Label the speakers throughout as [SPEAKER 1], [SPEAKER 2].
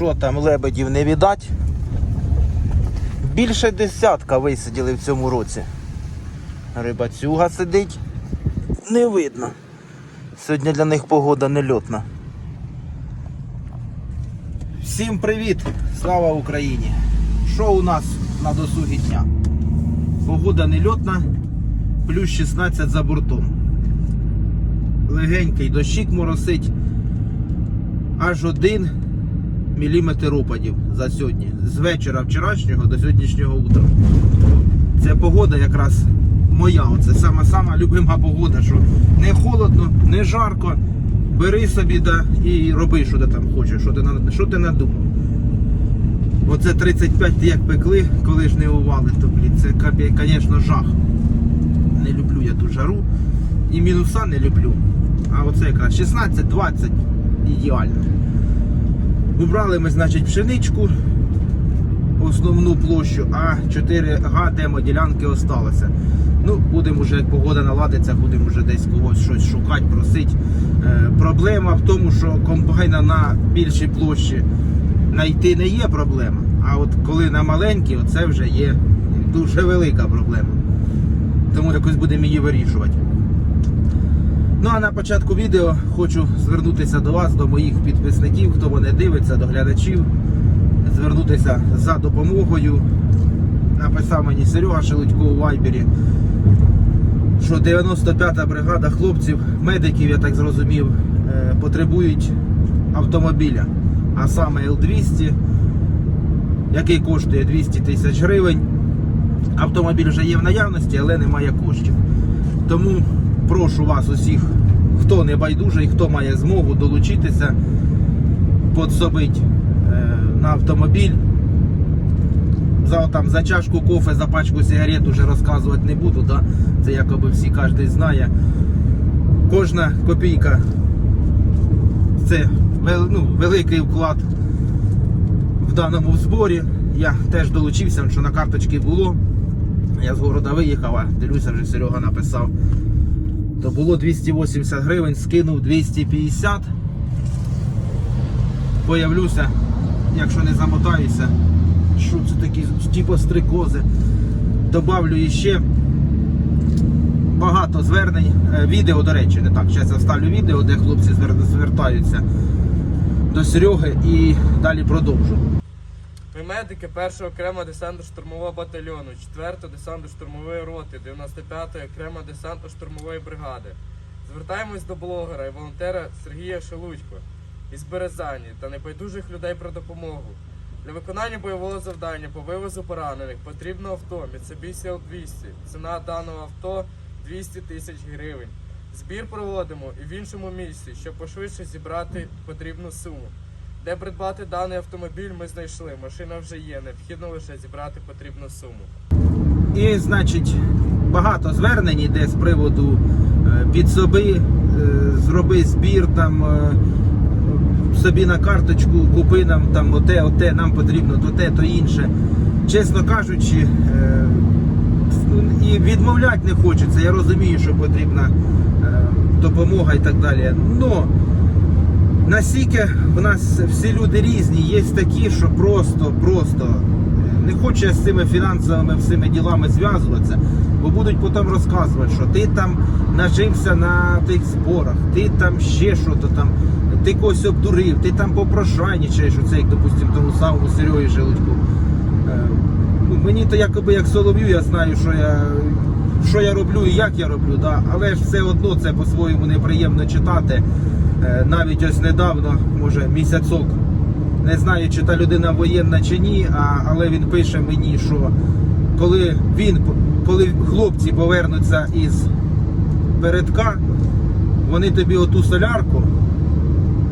[SPEAKER 1] Що там, лебедів не віддать? Більше десятка висиділи в цьому році. Рибацюга сидить. Не видно. Сьогодні для них погода нельотна. Всім привіт! Слава Україні! Що у нас на досугі дня? Погода нельотна, плюс 16 за бортом. Легенький дощик моросить. Аж один міліметр опадів за сьогодні. З вечора вчорашнього до сьогоднішнього утра. Це погода якраз моя. Оце сама сама любима погода, що не холодно, не жарко. Бери собі да, і роби, що ти там хочеш, що ти, що ти надумав. Оце 35 як пекли, коли ж не ували, то блін, це звісно, жах. Не люблю я ту жару. І мінуса не люблю. А оце якраз 16-20 ідеально. Убрали ми, значить, пшеничку, основну площу, а 4 га демоділянки осталося. Ну, будемо вже, як погода наладиться, будемо вже десь когось щось шукати, просити. Е, проблема в тому, що комбайна на більшій площі знайти не є проблема. А от коли на маленькій, оце вже є дуже велика проблема. Тому якось будемо її вирішувати. Ну а на початку відео хочу звернутися до вас, до моїх підписників, хто мене дивиться, до глядачів, звернутися за допомогою. Написав мені Серега Шелудько у Вайбері, що 95-та бригада хлопців, медиків, я так зрозумів, е, потребують автомобіля, а саме Л-200, який коштує 200 тисяч гривень. Автомобіль вже є в наявності, але немає коштів. Тому прошу вас усіх, хто не байдужий, хто має змогу долучитися, подсобить е, на автомобіль. За, там, за чашку кофе, за пачку сигарет уже розказувати не буду. Да? Це якоби всі кожен знає. Кожна копійка це ну, великий вклад в даному зборі. Я теж долучився, що на карточці було. Я з города виїхав, а дивлюся, вже Серега написав. То було 280 гривень, скинув 250. Появлюся, якщо не замотаюся. Що це такі типу стрикози. Добавлю іще багато звернень. Е, Відео, до речі, не так. Зараз я вставлю відео, де хлопці звертаються до Сереги і далі продовжу.
[SPEAKER 2] Медики 1 окремо десантно штурмового батальйону, 4 десантно штурмової роти, 95-ї окремо десантно штурмової бригади. Звертаємось до блогера і волонтера Сергія Шелудько із Березані та небайдужих людей про допомогу. Для виконання бойового завдання по вивозу поранених потрібно авто Mitsubishi L200. Ціна даного авто 200 тисяч гривень. Збір проводимо і в іншому місці, щоб пошвидше зібрати потрібну суму. Де придбати даний автомобіль, ми знайшли. Машина вже є. Необхідно лише зібрати потрібну суму.
[SPEAKER 1] І, значить, багато звернень іде з приводу е, підсоби, е, зроби збір там е, собі на карточку, купи нам там оте, оте, нам потрібно то те, то інше. Чесно кажучи, і відмовляти не хочеться. Я розумію, що потрібна допомога і так далі. Но Настільки в нас всі люди різні, є такі, що просто, просто е, не хоче з цими фінансовими всіми ділами зв'язуватися, бо будуть потім розказувати, що ти там нажився на тих зборах, ти там ще що-то там, ти когось обдурив, ти там попрошайничаєш, оце як, допустимо, тому самому Серегі Желудьку. Е, ну, Мені то якоби як солов'ю, я знаю, що я, що я роблю і як я роблю, да? але ж все одно це по-своєму неприємно читати. Е, Навіть ось недавно, може місяцок, не знаю, чи та людина воєнна чи ні, а, але він пише мені, що коли він, коли хлопці повернуться із передка, вони тобі оту солярку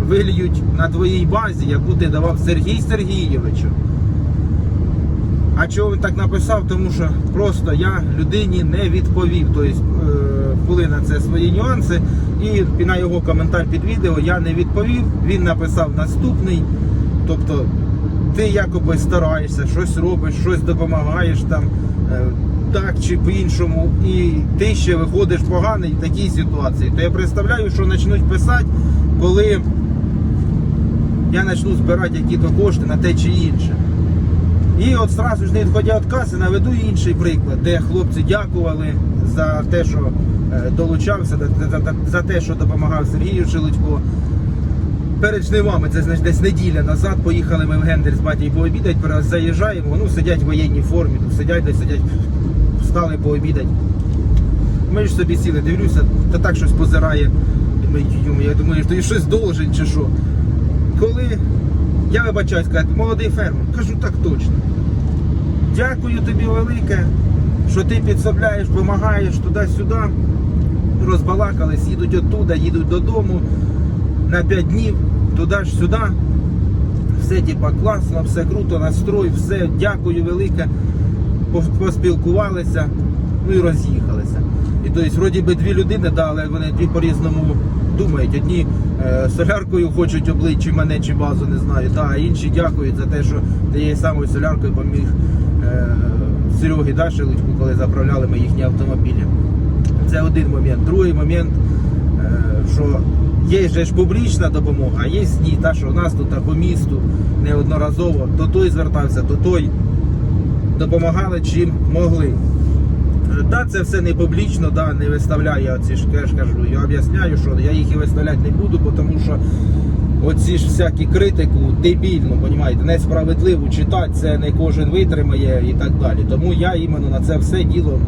[SPEAKER 1] вильють на твоїй базі, яку ти давав Сергій Сергійовичу. А чого він так написав? Тому що просто я людині не відповів. Тобто е, були на це свої нюанси. І на його коментар під відео я не відповів. Він написав наступний. Тобто ти якоби стараєшся, щось робиш, щось допомагаєш там, е, так чи по-іншому, і ти ще виходиш поганий в такій ситуації. То я представляю, що почнуть писати, коли я почну збирати які-то кошти на те чи інше. І от зразу ж не відходя від каси, наведу інший приклад, де хлопці дякували за те, що долучався, за, те, що допомагав Сергію Шелудько. Перед жнивами, це значить десь неділя назад, поїхали ми в Гендель з батьком пообідати, заїжджаємо, ну сидять в воєнній формі, тут сидять десь сидять, встали пообідати. Ми ж собі сіли, дивлюся, та так щось позирає. Я думаю, що щось должен чи що. Коли я вибачаюсь, кажуть, молодий фермер, кажу так точно. Дякую тобі велике, що ти підсобляєш, допомагаєш туди-сюди. Розбалакались, їдуть оттуда, їдуть додому на 5 днів, туди ж сюди. Все типа класно, все круто, настрой, все, дякую велике. Поспілкувалися, ну і роз'їхалися. І тобто, вроді би дві людини, да, але вони дві по-різному думають. Одні е, соляркою хочуть облити чи мене, чи базу, не знаю. Да, а інші дякують за те, що тією самою соляркою поміг е, Серегі Дашеличку, коли заправляли ми їхні автомобілі. Це один момент. Другий момент, е, що є ж публічна допомога, а є ні, та, що у нас тут по місту неодноразово, то той звертався, то той допомагали чим могли. Да, це все не публічно, да, не виставляю я ж кажу. Я об'ясняю, що я їх і виставляти не буду, тому що оці ж всякі критику дебільну, понімаєте, несправедливу читати, це не кожен витримає і так далі. Тому я іменно на це все діло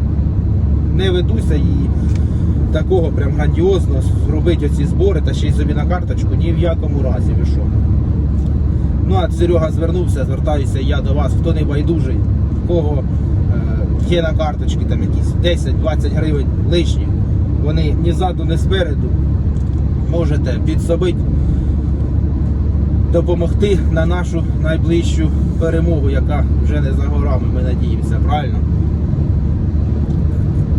[SPEAKER 1] не ведуся і такого прям грандіозно зробити оці збори та ще й собі на карточку ні в якому разі ви що. Ну а Серега звернувся, звертаюся я до вас, хто не байдужий, в кого е, є на карточці там якісь 10-20 гривень лишні. Вони ні ззаду, ні спереду. Можете підсобити, допомогти на нашу найближчу перемогу, яка вже не за горами, ми надіємося, правильно?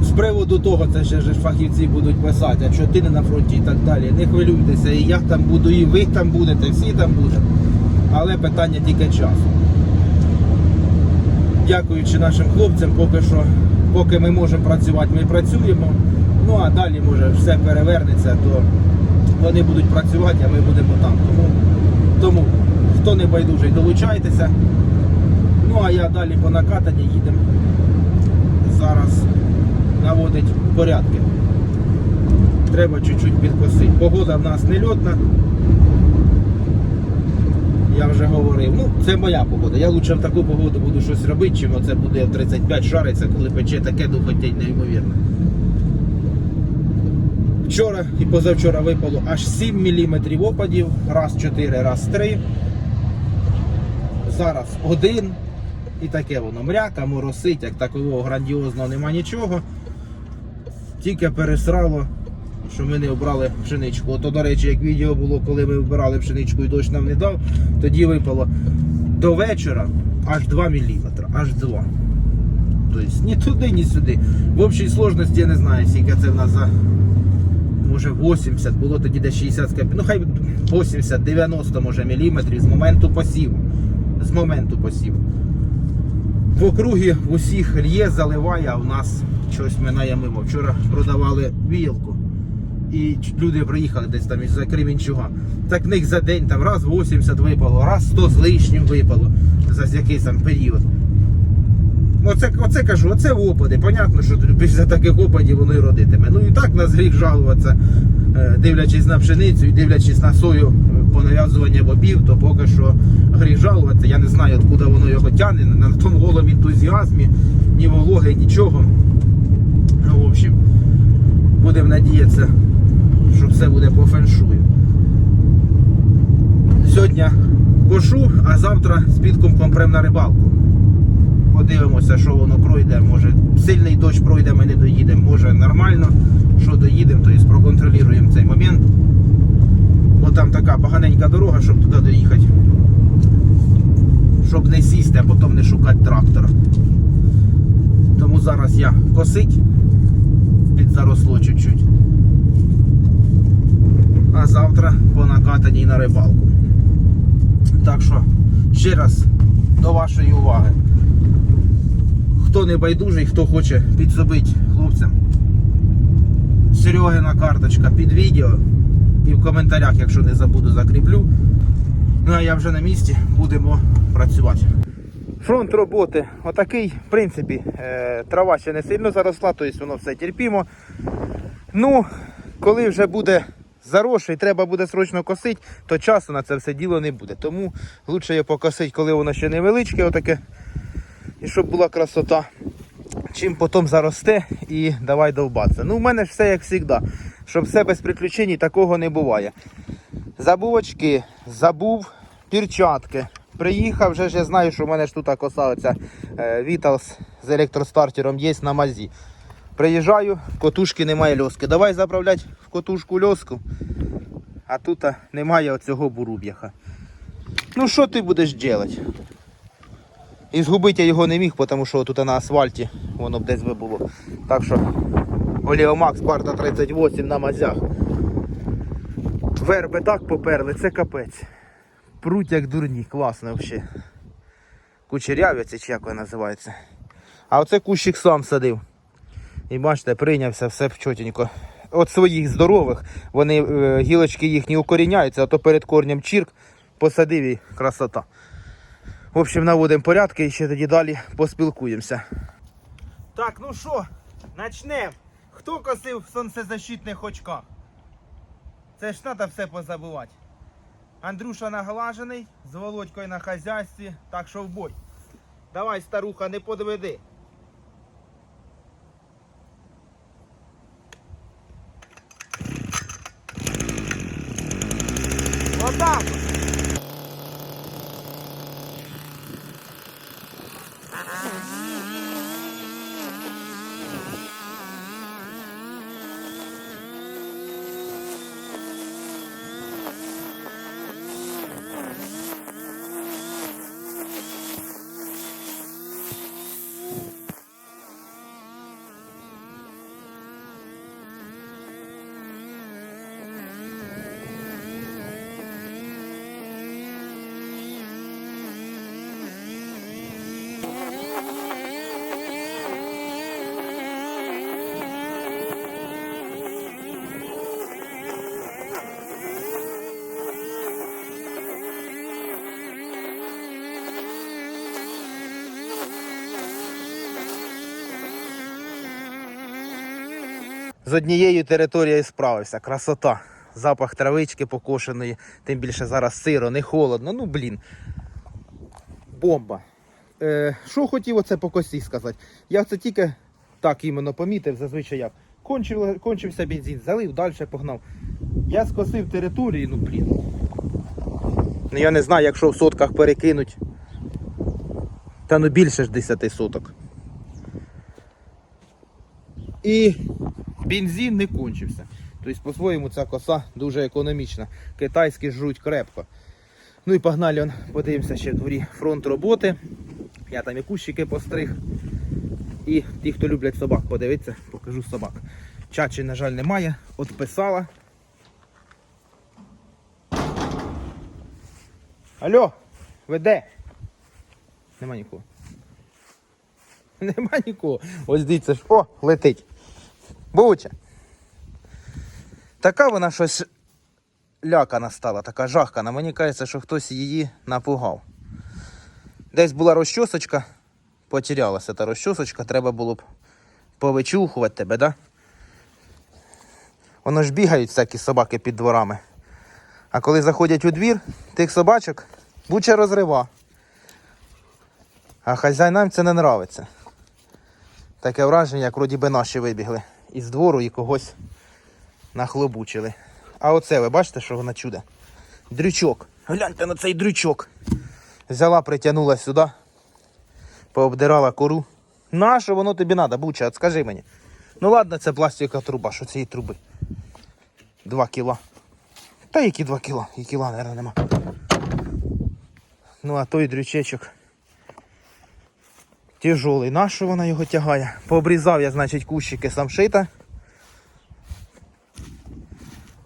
[SPEAKER 1] З приводу того, це ще ж фахівці будуть писати, а що ти не на фронті і так далі. Не хвилюйтеся, і я там буду, і ви там будете, всі там будете. Але питання тільки часу. Дякуючи нашим хлопцям, поки що, поки ми можемо працювати, ми працюємо. Ну а далі може все перевернеться, то вони будуть працювати, а ми будемо там. Тому, тому хто не байдужий, долучайтеся. Ну а я далі по накатанні їдемо. Зараз наводить порядки. Треба чуть-чуть підкосити. Погода в нас не льотна. Я вже говорив. Ну, це моя погода. Я лучше в таку погоду буду щось робити, чим оце буде в 35 шариться, коли пече таке духотять неймовірно. Вчора і позавчора випало аж 7 мм опадів, раз 4, раз 3. Зараз один. І таке воно мряка, моросить, як такового грандіозного нема нічого. Тільки пересрало, що ми не обрали пшеничку. Ото, до речі, як відео було, коли ми вбирали пшеничку і дощ нам не дав, тоді випало до вечора аж 2 мм, аж 2. Тобто ні туди, ні сюди. В общій сложності я не знаю, скільки це в нас за. Може 80, було тоді десь 60 з. Ну хай 80-90 може міліметрів з моменту посіву. З моменту посіву. В округі усіх лє заливає, а в нас щось минає мимо. Вчора продавали вілку. І люди приїхали десь там із-за Кремінчуга. Так в них за день там раз 80 випало, раз 100 з лишнім випало за якийсь там період. Оце, оце кажу, оце опади. Понятно, що після таких опадів воно і родитиме. Ну і так нас гріх жалуватися, е, дивлячись на пшеницю і дивлячись на сою е, по нав'язуванню бобів, то поки що гріх жалуватися. Я не знаю, откуда воно його тягне, на тому голому ентузіазмі, ні вологи, нічого. Ну, в общем, будемо надіятися, що все буде по феншую. Сьогодні кошу, а завтра з підкумком прям на рибалку. Подивимося, що воно пройде. Може сильний дощ пройде, ми не доїдемо. Може нормально, що доїдемо, тобто проконтролюємо цей момент. Бо там така поганенька дорога, щоб туди доїхати. Щоб не сісти, а потім не шукати трактора. Тому зараз я косить під заросло чуть-чуть. А завтра по накатаній на рибалку. Так що ще раз до вашої уваги. Хто не байдужий, хто хоче підсобити хлопцям. Серегина карточка під відео. І в коментарях, якщо не забуду, закріплю. Ну а я вже на місці, будемо працювати. Фронт роботи отакий, в принципі, е, трава ще не сильно заросла, тобто воно все терпімо. Ну, коли вже буде заросший, треба буде срочно косити, то часу на це все діло не буде. Тому краще його покосити, коли воно ще невеличке, отаке, і щоб була красота. Чим потім заросте і давай довбатися. Ну, в мене ж все як завжди. Щоб все без приключень, такого не буває. Забув очки, забув перчатки. Приїхав, вже ж я знаю, що в мене ж тут коса оця е, Віталс з електростартером є на мазі. Приїжджаю, котушки немає льоски. Давай заправляти в котушку льоску. А тут немає оцього буруб'яха. Ну що ти будеш робити? І згубити я його не міг, тому що тут на асфальті воно б десь би було. Так що Оліомакс парта 38 на мазях. Верби так поперли, це капець. Пруть як дурні, класно взагалі. Кучерявиця чи як вона називається. А оце кущик сам садив. І бачите, прийнявся все чотенько. От своїх здорових, вони е, гілочки їхні укоріняються, а то перед корнем чірк посадив і красота. В общем, наводимо порядки і ще тоді далі поспілкуємося. Так, ну що, почнемо. Хто косив в сонцезащитних очках? Це ж треба все позабувати. Андрюша наглажений, з Володькою на хазяйстві, так що в бой. Давай, старуха, не подведи. Отак. З однією територією справився. Красота. Запах травички покошеної, тим більше зараз сиро, не холодно. Ну блін. Бомба. Е, що хотів оце по косі сказати? Я це тільки так іменно помітив, зазвичай як. Кончив, кончився бензин, залив, далі погнав. Я скосив територію, ну блін. Ну я не знаю, якщо в сотках перекинуть. Та ну більше ж 10 соток. І бензин не кончився. Тобто, по-своєму, ця коса дуже економічна. Китайські жруть крепко. Ну і погнали, он, подивимося ще в дворі фронт роботи. Я там і кущики постриг. І ті, хто люблять собак, подивитися, покажу собак. Чачі, на жаль, немає. От писала. Алло, ви де? Нема нікого. Нема нікого. Ось дивіться, о, летить. Буча. Така вона щось лякана стала, така жахкана. Мені кажеться, що хтось її напугав. Десь була розчосочка, потерялася та розчосочка, треба було б повичухувати тебе, да? Воно ж бігають всякі собаки під дворами. А коли заходять у двір, тих собачок буча розрива. А хазяїнам це не нравиться. Таке враження, як вроді би наші вибігли із двору і когось нахлобучили. А оце ви бачите, що вона чудо? Дрючок. Гляньте на цей дрючок. Взяла, притягнула сюди, пообдирала кору. Нащо воно тобі треба, буча, от скажи мені. Ну ладно, це пластикова труба, що цієї труби. Два кіла. Та які два кіла? І кіла, мабуть, нема. Ну а той дрючечок. Тяжолий. Нащо вона його тягає? Пообрізав я, значить, кущики самшита.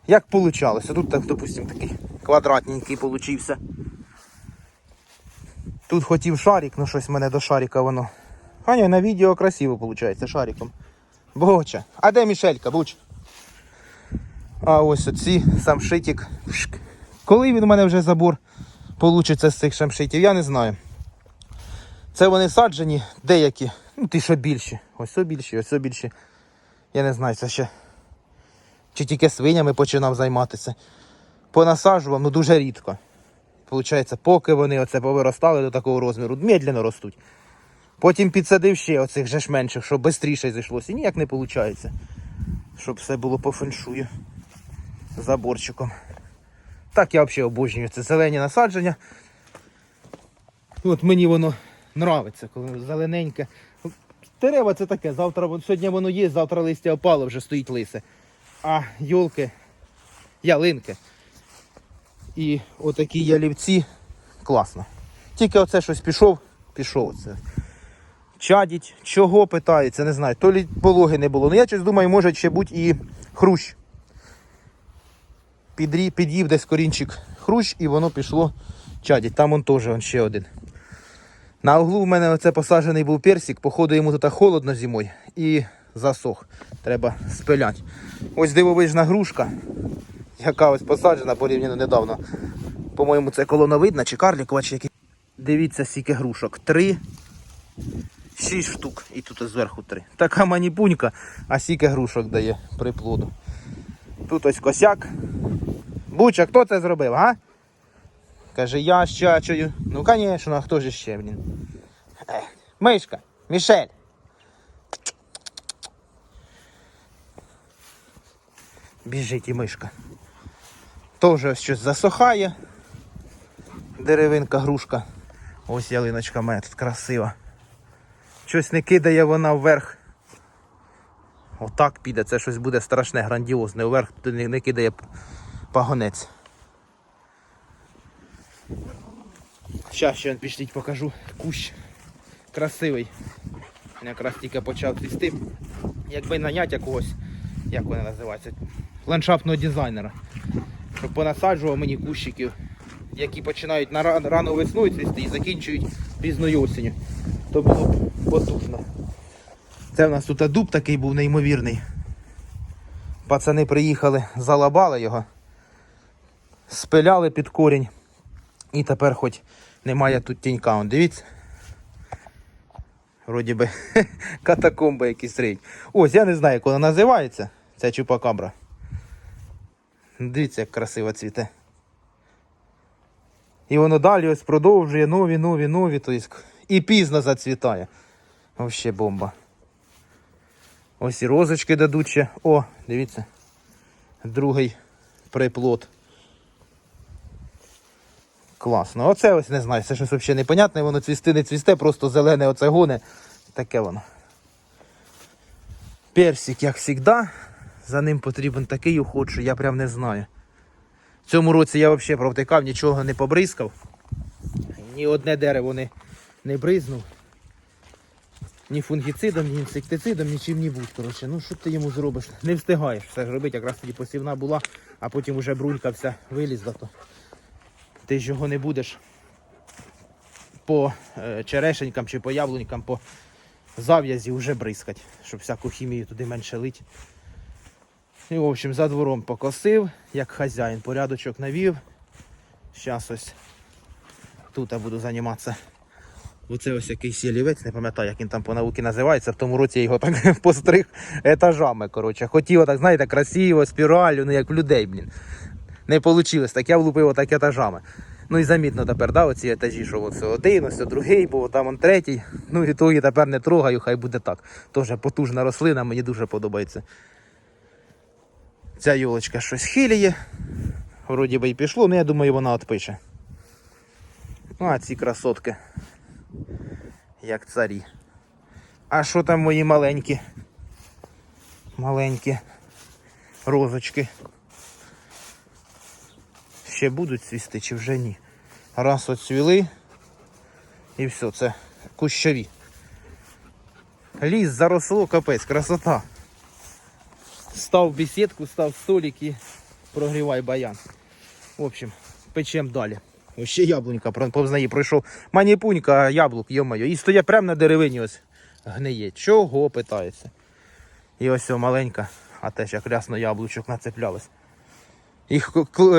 [SPEAKER 1] Як получалося? Тут, так, допустим, такий квадратненький получився. Тут хотів шарик, ну щось в мене до шарика воно. А ні, на відео красиво виходить шариком. Боча. А де Мішелька, Буч? А ось оці, сам шитик. Пшк. Коли він у мене вже забор получиться з цих шамшитів, я не знаю. Це вони саджені, деякі, ну ті, що більші. Ось більші, ось більші. Я не знаю, це ще. Чи тільки свинями починав займатися. Понасаджував, ну дуже рідко. Получається, поки вони оце повиростали до такого розміру, медленно ростуть. Потім підсадив ще оцих же ж менших, щоб швидше зійшлося. І ніяк не виходить. Щоб все було по феншую. Заборчиком. Так я взагалі обожнюю це зелені насадження. От мені воно нравиться, коли зелененьке. Дерева це таке, завтра сьогодні воно є, завтра листя опало, вже стоїть лисе. А йолки, ялинки і отакі ялівці класно. Тільки оце щось пішов, пішов оце. Чадіть, чого питається, не знаю. То лі пологи не було. Ну я щось думаю, може ще бути і хрущ. Підрі, під'їв десь корінчик хрущ і воно пішло чадіть. Там он теж ще один. На углу в мене оце посаджений був персик, походу йому тут холодно зимою і засох. Треба спиляти. Ось дивовижна грушка, яка ось посаджена порівняно недавно. По-моєму, це колоновидна чи карлікова, чи який. Дивіться, скільки грушок. Три, шість штук. І тут зверху три. Така маніпунька, а скільки грушок дає приплоду. Тут ось косяк. Буча, хто це зробив, а? Каже, я з чачою. Ну, звісно, хто ж ще, блін? Мишка, Мішель. Біжить і мишка. Тоже ось щось засохає. Деревинка, грушка. Ось ялиночка моя тут красива. Щось не кидає вона вверх. Отак піде, це щось буде страшне, грандіозне. Вверх не кидає пагонець. Щас ще пішліть покажу. Кущ красивий. Якраз тільки почав цвісти. Якби нанять якогось, як вони називаються, ландшафтного дизайнера. Щоб понасаджував мені кущиків, які починають на ран- рано весною цвісти і закінчують пізною осінню. То було б потужно. Це в нас тут дуб такий був неймовірний. Пацани приїхали, залабали його, спиляли під корінь. І тепер хоч немає тут тінька. Он, дивіться. Вроді би катакомби якісь риють. Ось, я не знаю, як вона називається. Ця чупакабра. Дивіться, як красиво цвіте. І воно далі ось продовжує нові, нові, нові. Тобто, і пізно зацвітає. Вообще бомба. Ось і розочки дадуть ще. О, дивіться. Другий приплод. Класно. Оце ось не знаю, це щось взагалі непонятне, воно цвісти не цвісте, просто зелене оце гоне. Таке воно. Персик, як завжди. За ним потрібен такий уход, що я прям не знаю. В цьому році я взагалі провтикав, нічого не побризкав. Ні одне дерево не, не бризнув. Ні фунгіцидом, ні інсектицидом, нічим не будь. Коротше, ну що ти йому зробиш? Не встигаєш все ж робити, якраз тоді посівна була, а потім вже брунька вся вилізла, то ти ж його не будеш по е, черешенькам чи по яблунькам, по зав'язі вже бризкать, щоб всяку хімію туди менше лить. І, в общем, за двором покосив, як хазяїн, порядочок навів. Зараз ось тут я буду займатися. Оце ось якийсь ялівець, не пам'ятаю, як він там по науці називається. В тому році я його так постриг етажами. коротше. Хотів так, знаєте, красиво, спіралю, ну як людей, блін. Не вийшло, так я влупив отак етажами. Ну і замітно тепер, да, оці етажі, що ось один, ось другий, бо там он третій. Ну і того тепер не трогаю, хай буде так. Тоже потужна рослина, мені дуже подобається. Ця йолочка щось хиліє. Вроді би і пішло, ну я думаю, вона відпише. Ну, а ці красотки. Як царі. А що там мої маленькі? Маленькі розочки. Ще будуть цвісти чи вже ні? Раз оцвіли. І все, це кущові. Ліс заросло, капець, красота. Став бесідку, став столик і прогрівай баян. В общем, печем далі. Ось ще яблунька про- повз неї пройшов. Маніпунька яблук, йомайо. І стоять прямо на деревині ось гниє. Чого питається? І ось о, маленька, а теж як рясно яблучок нацеплялось. І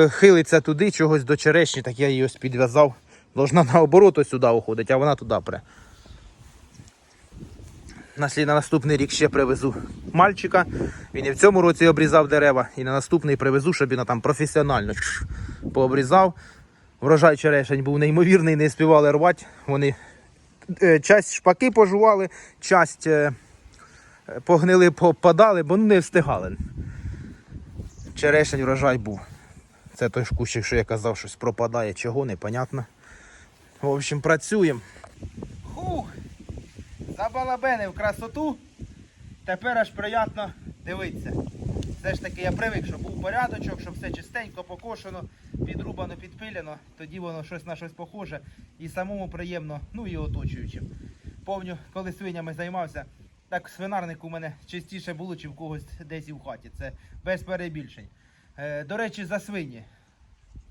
[SPEAKER 1] хилиться туди, чогось до черешні, так я її ось підв'язав. Должна наоборот ось сюди уходить, а вона туди пре. На наступний рік ще привезу мальчика. Він і в цьому році обрізав дерева, і на наступний привезу, щоб він там професіонально пообрізав. Врожай черешень був неймовірний, не співали рвати. Вони е, часть шпаки пожували, часть е, е, погнили, попадали, бо ну, не встигали. Черешень врожай був. Це той кущик, що я казав, щось пропадає, чого, непонятно. В общем, працюємо. Хух! Забалабенив красоту. Тепер аж приємно дивитися. Все ж таки я привик, щоб був порядочок, щоб все чистенько покошено, підрубано, підпилено, тоді воно щось на щось похоже і самому приємно, ну і оточуючим. Помню, коли свинями займався, так свинарник у мене частіше було, чи в когось десь в хаті. Це без перебільшень. Е, до речі, за свині.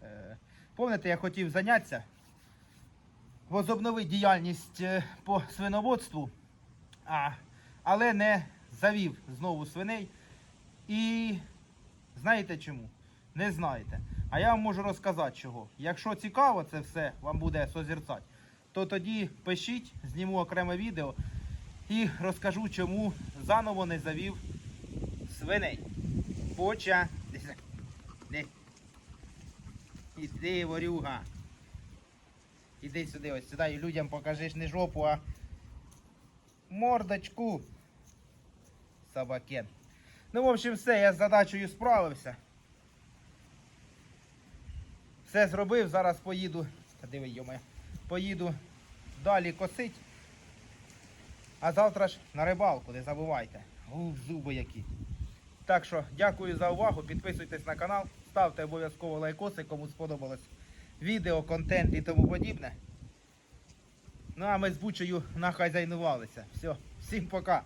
[SPEAKER 1] Е, Помните, я хотів зайнятися, возобновити діяльність е, по свиноводству, а, але не завів знову свиней. І знаєте чому? Не знаєте. А я вам можу розказати чого. Якщо цікаво це все вам буде созерцати, то тоді пишіть, зніму окреме відео і розкажу, чому заново не завів свиней. Поча. Іди, ворюга. Іди сюди, ось сюди і людям покажеш не жопу, а мордочку. Собакен. Ну, в общем, все, я з задачею справився. Все зробив, зараз поїду. Диви, йоме. Поїду далі косить. А завтра ж на рибалку, не забувайте. Ух, зуби які. Так що, дякую за увагу. Підписуйтесь на канал, ставте обов'язково лайкоси, кому сподобалось відео, контент і тому подібне. Ну а ми з Бучею нахазяйнувалися. Все, всім пока.